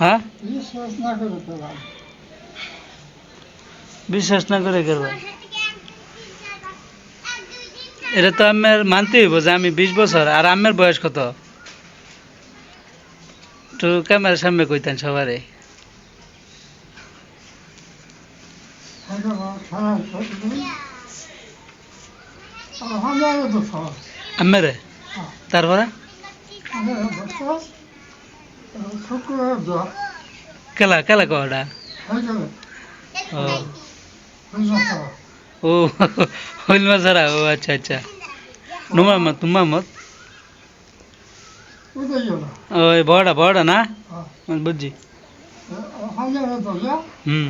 হ্যাঁ? বিশ্বাস না করে তো বিশ্বাস না করে করবা। এটা তো আমার মানতে হইব যে আমি বিশ বছর আর আমার বয়স কত? তো ক্যামেরার সামনে কইতেন সবারে। আমারে তারপরে আমাদের বছর শুক্রবার যা কেলা কেলা কটা ও ও হইল মাছারা ও আচ্ছা আচ্ছা ওই না হ্যাঁ। বুঝছি হুম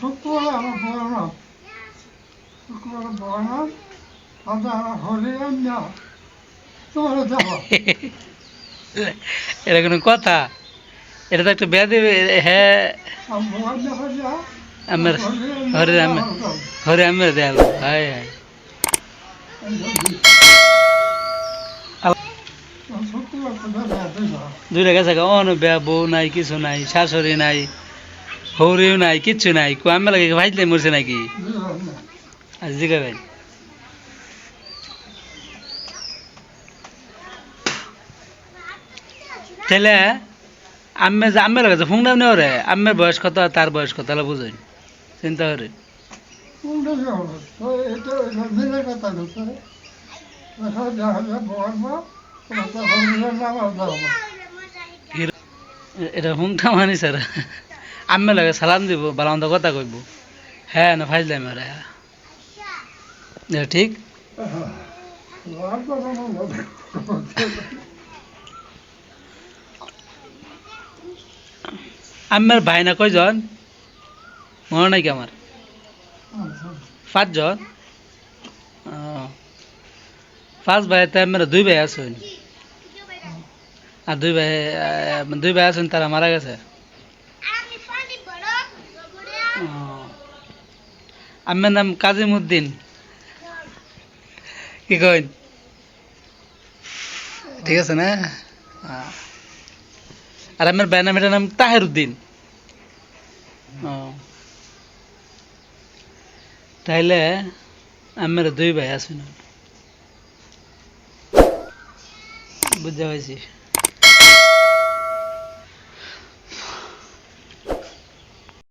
শুক্রবার আমার বড় নাম শুক্রবার বড় নাম আমরা হরিরাম না তোমার যাব এটা কোনো কথা? এটা তো একটা ব্যাধি হ্যাঁ। আমার হরে আমি হরে আমি দেয়াল, হায় হায়। গেছে অন বউ নাই, কিছু নাই, শাশুড়ি নাই, হৌরিও নাই, কিচ্ছু নাই। কো আমি লাগে ভাইলে মরছে নাকি? আজ জিগা ভাই। তাহলে আমি যে আমের কাছে ফোন দাম নেওয়া রে বয়স কত আর তার বয়স কত তাহলে বুঝুন চিন্তা করে। এটা হুংটা মানি স্যার। আমি লাগে সালাম দিব বালামন্দ কথা কইব। হ্যাঁ না ফাইল দাম রে ঠিক আর তো কোনো আমার ভাই না কয়জন? মনে নাই কি আমার? পাঁচজন। পাঁচ ভাই, তো আমার দুই ভাই আছেন? আর দুই ভাই দুই ভাই আছেন, তারা মারা গেছে। আমার নাম কাজিম উদ্দিন কি কইন? ঠিক আছে না। আর আমার ভাই নাম, এটার নাম তাহের উদ্দিন ও। তাইলে আমার দুই ভাই আছে না বুঝতে পারছি।